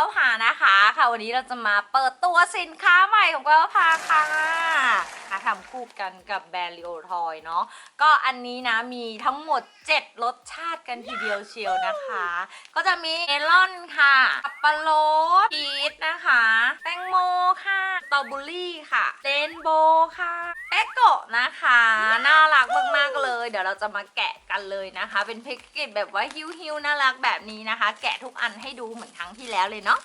วพานะคะค่ะวันนี้เราจะมาเปิดตัวสินค้าใหม่ของแววพาค่ะทำคู่กันกับแบรนด์ลิโอทอยเนาะก็อันนี้นะมีทั้งหมด 7 รสชาติกันทีเดียวเชียวนะคะ ก็จะมีเมลอนค่ะสับปะรดพีชนะคะ แตงโมค่ะสตอเบอรี่ค่ะเรนโบว์ค่ะ กโกะนะคะ น่ารักมากๆเลย เดี๋ยวเราจะมาแกะกันเลยนะคะ เป็นแพ็กเกจแบบว่าฮิ้วๆน่ารักแบบนี้นะคะ แกะทุกอันให้ดูเหมือนครั้งที่แล้วเลยเนาะ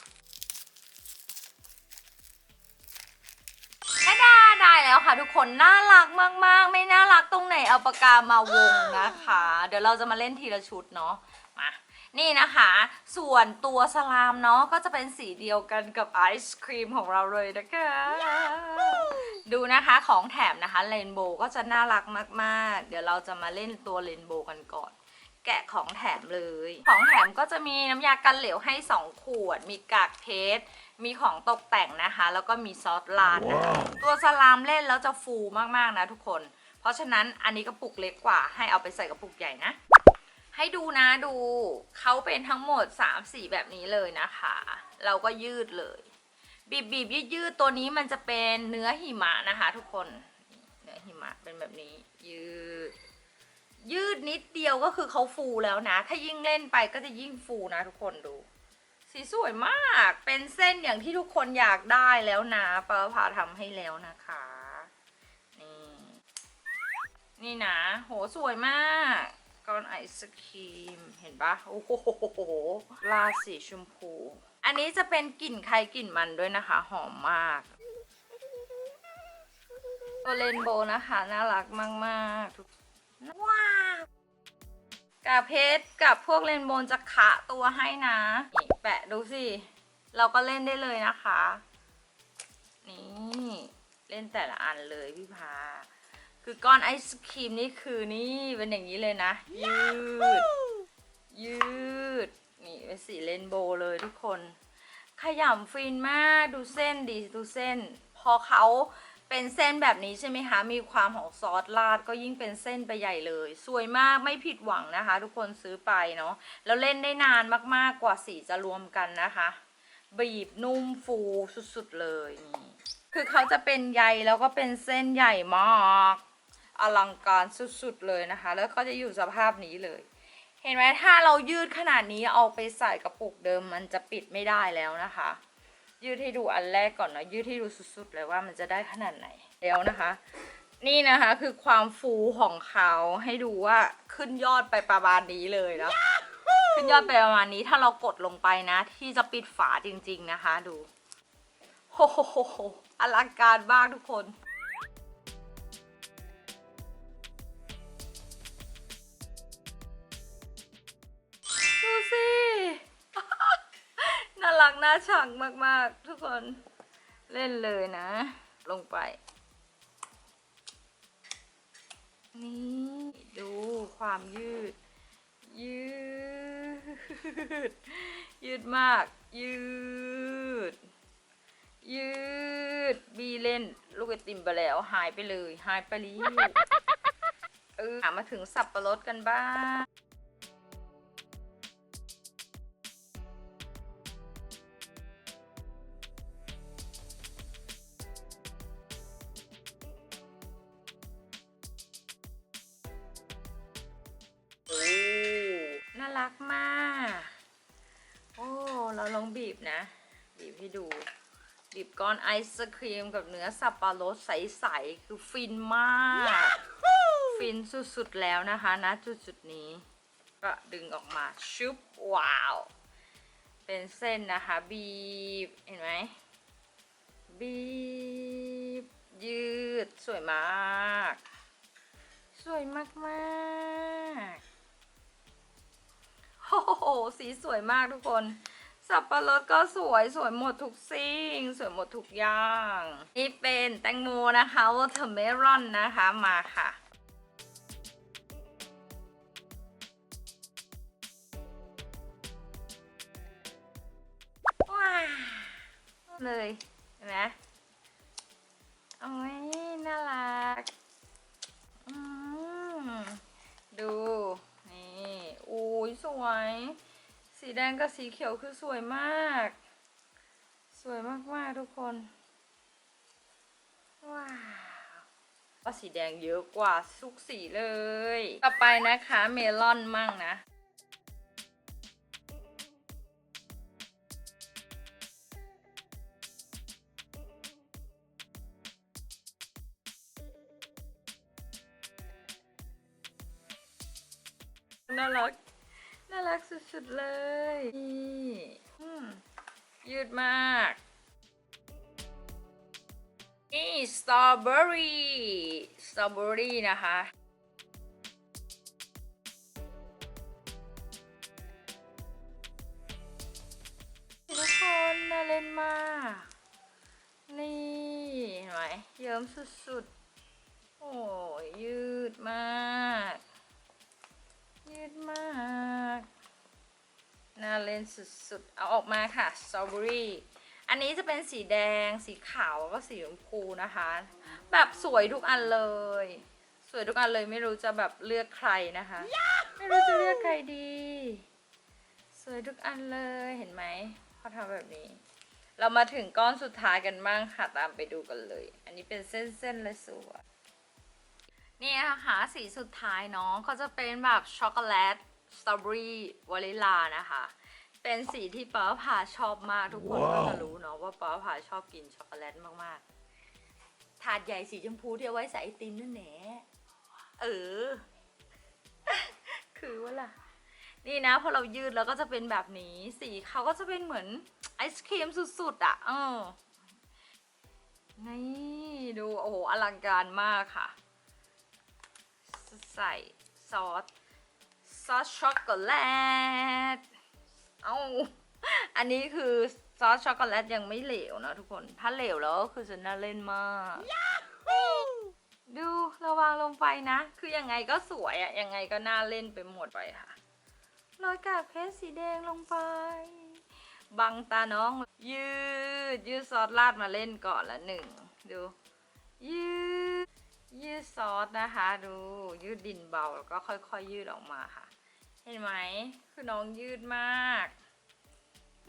ไม่ได้ได้แล้วค่ะทุกคนน่ารักมากๆ ไม่น่ารักตรงไหนเอาปากกามาวงนะคะ เดี๋ยวเราจะมาเล่นทีละชุดเนาะมา นี่นะคะ ส่วนตัวสลามเนาะก็จะเป็นสีเดียวกันกับไอศครีมของเราเลยนะคะ ดูนะคะของแถมนะคะเรนโบว์ก็จะน่ารักมากๆ เดี๋ยวเราจะมาเล่นตัวเรนโบว์กันก่อน แกะของแถมเลย ของแถมก็จะมีน้ำยากันเหลวให้ 2 ขวด มีกากเพชรมีของตกแต่งนะคะ แล้วก็มีซอสลาดนะคะ ตัวสลามเล่นแล้วจะฟูมากๆนะทุกคน เพราะฉะนั้นอันนี้กระปุกเล็กกว่าให้เอาไปใส่กระปุกใหญ่นะ ให้ดูนะดูเขาเป็นทั้งหมด 3 สีแบบนี้เลยนะคะ เราก็ยืดเลย บีบบีบยืดยืดตัวนี้มันจะเป็นเนื้อหิมะนะคะ ทุกคนเนื้อหิมะเป็นแบบนี้ยืด ยืดนิดเดียวก็คือเขาฟูแล้วนะ ถ้ายิ่งเล่นไปก็จะยิ่งฟูนะทุกคนดู สีสวยมากเป็นเส้นอย่างที่ทุกคนอยากได้แล้วนะปาพาทำให้แล้วนะคะนี่นี่นะ โหสวยมาก ก้อนไอศครีม เห็นปะโอ้โหลาสีชมพู อันนี้จะเป็นกลิ่นใครกลิ่นมันด้วยนะคะ หอมมากตัวเรนโบนะคะ น่ารักมากๆทุกว้าวกับเพชรกับพวกเรนโบว์จะขะตัวให้นะนี่แปะดูสิ เราก็เล่นได้เลยนะคะ นี่ เล่นแต่ละอันเลยพี่พา คือก้อนไอศครีมนี่คือนี่เป็นอย่างนี้เลยนะ ยืด ยืด นี่เป็นสีเรนโบว์เลยทุกคน ขยำฟินมากดูเส้นดีดูเส้น พอเขาเป็นเส้นแบบนี้ใช่ไหมคะ มีความของซอสราดก็ยิ่งเป็นเส้นไปใหญ่เลย สวยมากไม่ผิดหวังนะคะ ทุกคนซื้อไปเนาะแล้วเล่นได้นานมากๆกว่าสีจะรวมกันนะคะ บีบนุ่มฟูสุดๆเลยนี่คือเขาจะเป็นใยแล้วก็เป็นเส้นใหญ่มาก อลังการสุดๆเลยนะคะ แล้วก็จะอยู่สภาพนี้เลย เห็นไหมถ้าเรายืดขนาดนี้เอาไปใส่กระปุกเดิมมันจะปิดไม่ได้แล้วนะคะ ยืดให้ดูอันแรกก่อนนะยืดให้ดูสุดๆเลยว่ามันจะได้ขนาดไหนแล้วนะคะ นี่นะคะคือความฟูของเขาให้ดูว่าขึ้นยอดไปประมาณนี้เลยนะขึ้นยอดไปประมาณนี้ถ้าเรากดลงไปนะ ที่จะปิดฝาจริง ๆนะคะ ดูโอ้โหอลังการมากทุกคน ชังมากๆ ทุกคนเล่นเลยนะ ลงไป นี่ดูความยืด ยืด ยืดมาก ยืด ยืด บีเล่น ลูกไอติมไปแล้วหายไปเลย หายไปเลยเออมาถึงสับประรดกันบ้าง รักมาก โอ้ เราลองบีบนะ บีบให้ดู บีบก้อนไอศครีมกับเนื้อสับปะรดใสๆ คือฟินมาก ฟินสุดๆแล้วนะคะนะจุดๆนี้ ก็ดึงออกมาชุบว้าว เป็นเส้นนะคะ บีบ เห็นไหม บีบ ยืดสวยมาก สวยมากมากๆ โอ้โหสีสวยมากทุกคน สับปะรดก็สวยสวยหมดทุกสิ่ง สวยหมดทุกอย่าง นี่เป็นแตงโมนะคะ watermelon นนะคะมาค่ะว้าเลยเห็นไหมโอ้ยน่ารัก อืมดู นี่อุ้ย สีแดงกับสีเขียวคือสวยมาก สวยมากๆทุกคน ว้าวก็สีแดงเยอะกว่าทุกสีเลย ต่อไปนะคะเมลอนมั่งนะน่ารัก น่ารักสุดๆเลย นี่ยืดมาก นี่สตรอเบอรี่สตรอเบอรี่นะคะทุกคนน่าเล่นมาก นี่เห็นไหมเยิ้มสุดๆ โอ้ยยืดมาก ยืดมาก น่าเล่นสุดๆ เอาออกมาค่ะสตรอเบอรี่อันนี้จะเป็นสีแดง สีขาวแล้วก็สีชมพูนะคะ แบบสวยทุกอันเลย สวยทุกอันเลยไม่รู้จะแบบเลือกใครนะคะ ไม่รู้จะเลือกใครดี สวยทุกอันเลยเห็นไหมเขาทำแบบนี้ เรามาถึงก้อนสุดท้ายกันบ้างค่ะตามไปดูกันเลย อันนี้เป็นเส้นๆเลยสวยนี่นะคะสีสุดท้ายเนาะเขาจะเป็นแบบช็อกโกแลต สตรอเบอรี่วานิลานะคะ เป็นสีที่ป้าผาชอบมากทุกคนก็จะรู้เนาะว่าป้าผาชอบกินช็อกโกแลตมากๆ ถาดใหญ่สีชมพูที่เอาไว้ใส่ไอติมนั่นแหละเออ คือว่าล่ะ นี่นะพอเรายืดแล้วก็จะเป็นแบบนี้สีเขาก็จะเป็นเหมือนไอศครีมสุดๆอะ่ะ เออ นี่ดูโอ้โหอลังการมากค่ะ ใส่ซอส ซอสช็อกโกแลต เอาอันนี้คือซอสช็อกโกแลตยังไม่เหลวนะทุกคน ถ้าเหลวแล้วก็คือจะน่าเล่นมาก ดูระวังลงไปนะ คือยังไงก็สวยอะยังไงก็น่าเล่นไปหมดไปค่ะโรยกากเพชรสีแดงลงไป บังตาน้อง ยืด ยืดซอสราดมาเล่นก่อนละหนึ่ง ดู ยืด ยืดซอสนะคะ ดู ยืดดินเบาแล้วก็ค่อยๆยืดออกมาค่ะ เห็นไหม คือน้องยืดมาก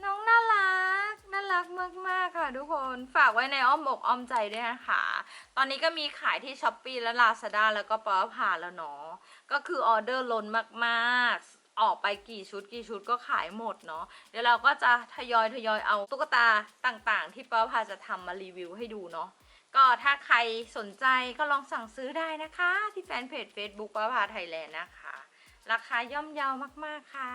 น้องน่ารัก น่ารักมาก ๆ ค่ะทุกคน ฝากไว้ในอ้อมอกอ้อมใจด้วยนะคะ ตอนนี้ก็มีขายที่ช้อปปีและ Lazada แล้วก็ป๊อปผ่าแล้วเนาะ ก็คือออเดอร์ล้นมากๆออกไปกี่ชุดกี่ชุดก็ขายหมดเนาะเดี๋ยวเราก็จะทยอยทยอยเอาตุ๊กตาต่างๆ ที่ป๊อปผ่าจะทำมารีวิวให้ดูเนาะก็ถ้าใครสนใจก็ลองสั่งซื้อได้นะคะ ที่แฟนเพจ Facebook ป๊าพาไทยแลนด์นะคะ ราคาย่อมเยาวมากๆค่ะ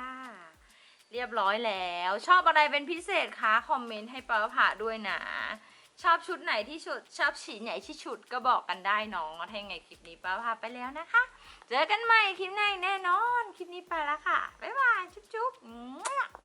เรียบร้อยแล้ว ชอบอะไรเป็นพิเศษคะคอมเมนต์ให้ป๊าพาด้วยนะชอบชุดไหนที่ชุดชอบฉีไหนที่ชุดก็บอกกันได้น้องถ้ายังไงคลิปนี้ป้าพาไปแล้วนะคะ เจอกันใหม่คลิปหน้าแน่นอน คลิปนี้ไปแล้วค่ะ บ๊ายบาย จุ๊บ